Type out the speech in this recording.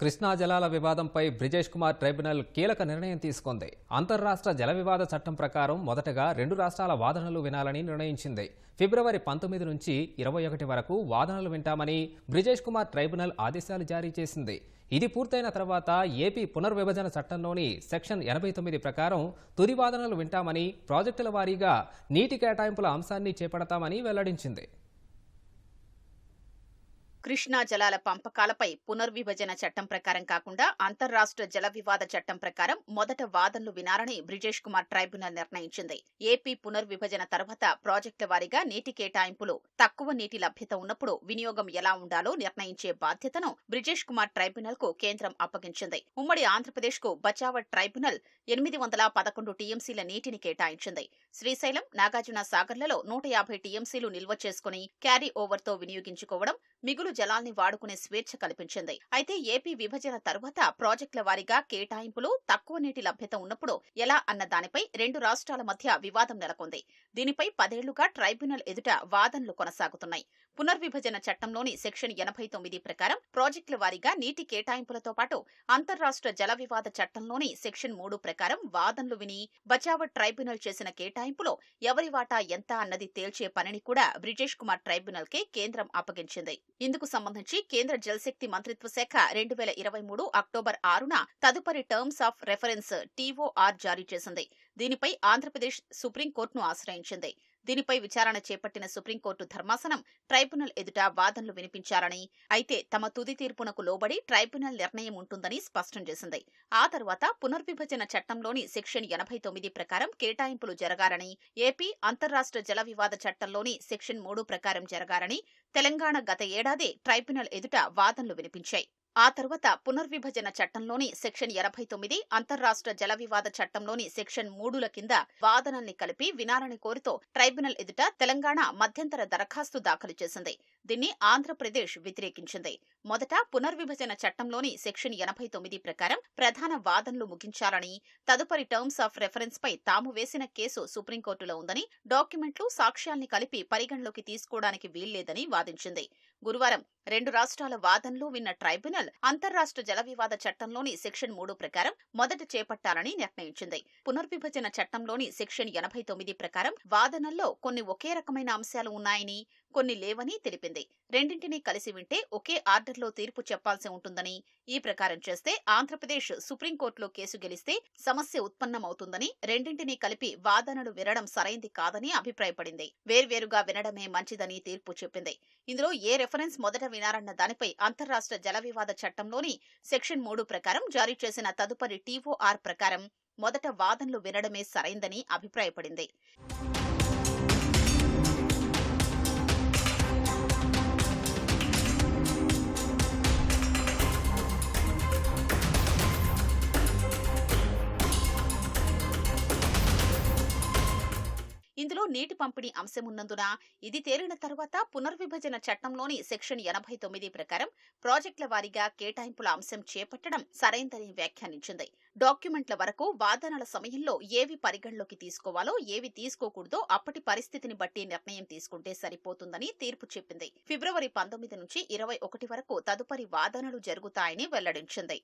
కృష్ణా జలాల వివాదంపై బ్రిజేష్ కుమార్ ట్రైబ్యునల్ కీలక నిర్ణయం తీసుకుంది. అంతర్రాష్ట్ర జల వివాద చట్టం ప్రకారం మొదటగా రెండు రాష్ట్రాల వాదనలు వినాలని నిర్ణయించింది. ఫిబ్రవరి పంతొమ్మిది నుంచి ఇరవై ఒకటి వరకు వాదనలు వింటామని బ్రిజేష్ కుమార్ ట్రైబ్యునల్ ఆదేశాలు జారీ చేసింది. ఇది పూర్తయిన తర్వాత ఏపీ పునర్విభజన చట్టంలోని సెక్షన్ ఎనభై తొమ్మిది ప్రకారం తుది వాదనలు వింటామని ప్రాజెక్టుల వారీగా నీటి కేటాయింపుల అంశాన్ని చేపడతామని వెల్లడించింది. కృష్ణా జలాల పంపకాలపై పునర్విభజన చట్టం ప్రకారం కాకుండా అంతర్రాష్ట్ర జల వివాద చట్టం ప్రకారం మొదట వాదనలు వినాలని బ్రిజేష్ కుమార్ ట్రైబ్యునల్ నిర్ణయించింది. ఏపీ పునర్విభజన తర్వాత ప్రాజెక్టుల వారీగా నీటి కేటాయింపులు తక్కువ నీటి లభ్యత ఉన్నప్పుడు వినియోగం ఎలా ఉండాలో నిర్ణయించే బాధ్యతను బ్రిజేష్ కుమార్ ట్రైబ్యునల్కు కేంద్రం అప్పగించింది. ఉమ్మడి ఆంధ్రప్రదేశ్కు బచావ ట్రైబ్యునల్ ఎనిమిది వందల పదకొండు టీఎంసీల నీటిని కేటాయించింది. శ్రీశైలం నాగార్జున సాగర్లలో నూట యాభై టీఎంసీలు నిల్వ చేసుకుని క్యారీ ఓవర్తో వినియోగించుకోవడం మిగులు జలాల్ని వాడుకునే స్వేచ్ఛ కల్పించింది. అయితే ఏపీ విభజన తరువాత ప్రాజెక్టుల వారీగా కేటాయింపులు తక్కువ నీటి లభ్యత ఉన్నప్పుడు ఎలా అన్న దానిపై రెండు రాష్ట్రాల మధ్య వివాదం నెలకొంది. దీనిపై పదేళ్ళుగా ట్రైబ్యునల్ ఎదుట వాదనలు కొనసాగుతున్నాయి. పునర్విభజన చట్టంలోని సెక్షన్ ఎనభై తొమ్మిది ప్రకారం ప్రాజెక్టుల వారీగా నీటి కేటాయింపులతో పాటు అంతర్రాష్ట్ర జల వివాద చట్టంలోని సెక్షన్ మూడు ప్రకారం వాదనలు విని బచావ ట్రైబ్యునల్ చేసిన కేటాయింపులో ఎవరి వాటా ఎంత అన్నది తేల్చే పనిని కూడా బ్రిజేష్ కుమార్ ట్రైబ్యునల్ కే కేంద్రం అప్పగించింది. ఇందుకు సంబంధించి కేంద్ర జలశక్తి మంత్రిత్వ శాఖ రెండు వేల ఇరవై మూడు అక్టోబర్ ఆరున తదుపరి టర్మ్స్ ఆఫ్ రెఫరెన్స్ టీఓఆర్ జారీ చేసింది. దీనిపై ఆంధ్రప్రదేశ్ సుప్రీంకోర్టును ఆశ్రయించింది. దీనిపై విచారణ చేపట్టిన సుప్రీంకోర్టు ధర్మాసనం ట్రైబ్యునల్ ఎదుట వాదనలు వినిపించారని అయితే తమ తుది తీర్పునకు లోబడి ట్రైబ్యునల్ నిర్ణయం ఉంటుందని స్పష్టం చేసింది. ఆ తర్వాత పునర్విభజన చట్టంలోని సెక్షన్ ఎనభై తొమ్మిది ప్రకారం కేటాయింపులు జరగాలని ఏపీ అంతర్రాష్ట్ర జల వివాద చట్టంలోని సెక్షన్ మూడు ప్రకారం జరగాలని తెలంగాణ గత ఏడాది ట్రైబ్యునల్ ఎదుట వాదనలు వినిపించాయి. ఆ తర్వాత పునర్విభజన చట్టంలోని సెక్షన్ ఎనభై తొమ్మిది అంతర్రాష్ట్ర జల వివాద చట్టంలోని సెక్షన్ మూడుల కింద వాదనల్ని కలిపి వినాలని కోరుతూ ట్రైబ్యునల్ ఎదుట తెలంగాణ మధ్యంతర దరఖాస్తు దాఖలు చేసింది. దీన్ని ఆంధ్రప్రదేశ్ వ్యతిరేకించింది. మొదట పునర్విభజన చట్టంలోని సెక్షన్ ఎనభై తొమ్మిది ప్రకారం ప్రధాన వాదనలు ముగించాలని తదుపరి టర్మ్స్ ఆఫ్ రెఫరెన్స్ పై తాము వేసిన కేసు సుప్రీంకోర్టులో ఉందని డాక్యుమెంట్లు సాక్ష్యాల్ని కలిపి పరిగణలోకి తీసుకోవడానికి వీల్లేదని వాదించింది. గురువారం రెండు రాష్ట్రాల వాదనలు విన్న ట్రైబ్యునల్ అంతర్రాష్ట్ర జల వివాద చట్టంలోని సెక్షన్ మూడు ప్రకారం మొదట చేపట్టాలని నిర్ణయించింది. పునర్విభజన చట్టంలోని సెక్షన్ ఎనభై తొమ్మిది ప్రకారం వాదనల్లో కొన్ని ఒకే రకమైన అంశాలు ఉన్నాయని కొన్ని లేవని తెలిపింది. రెండింటినీ కలిసి వింటే ఒకే ఆర్డర్లో తీర్పు చెప్పాల్సి ఉంటుందని ఈ ప్రకారం చేస్తే ఆంధ్రప్రదేశ్ సుప్రీంకోర్టులో కేసు గెలిస్తే సమస్య ఉత్పన్నమవుతుందని రెండింటినీ కలిపి వాదనలు వినడం సరైంది కాదని అభిప్రాయపడింది. వేర్వేరుగా వినడమే మంచిదని తీర్పు చెప్పింది. ఇందులో ఏ రెఫరెన్స్ మొదట వినారన్న దానిపై అంతర్రాష్ట్ర జల వివాద చట్టంలోని సెక్షన్ మూడు ప్రకారం జారీ చేసిన తదుపరి టీఓఆర్ ప్రకారం మొదట వాదనలు వినడమే సరైందని అభిప్రాయపడింది. ఇందులో నీటి పంపిణీ అంశమున్నందున ఇది తేలిన తర్వాత పునర్విభజన చట్టంలోని సెక్షన్ ఎనభై తొమ్మిది ప్రకారం ప్రాజెక్టుల వారీగా కేటాయింపుల అంశం చేపట్టడం సరైందని వ్యాఖ్యానించింది. డాక్యుమెంట్ల వరకు వాదనల సమయంలో ఏవి పరిగణలోకి తీసుకోవాలో ఏవి తీసుకోకూడదో అప్పటి పరిస్థితిని బట్టి నిర్ణయం తీసుకుంటే సరిపోతుందని తీర్పు చెప్పింది. ఫిబ్రవరి పంతొమ్మిది నుంచి ఇరవై ఒకటి వరకు తదుపరి వాదనలు జరుగుతాయని వెల్లడించింది.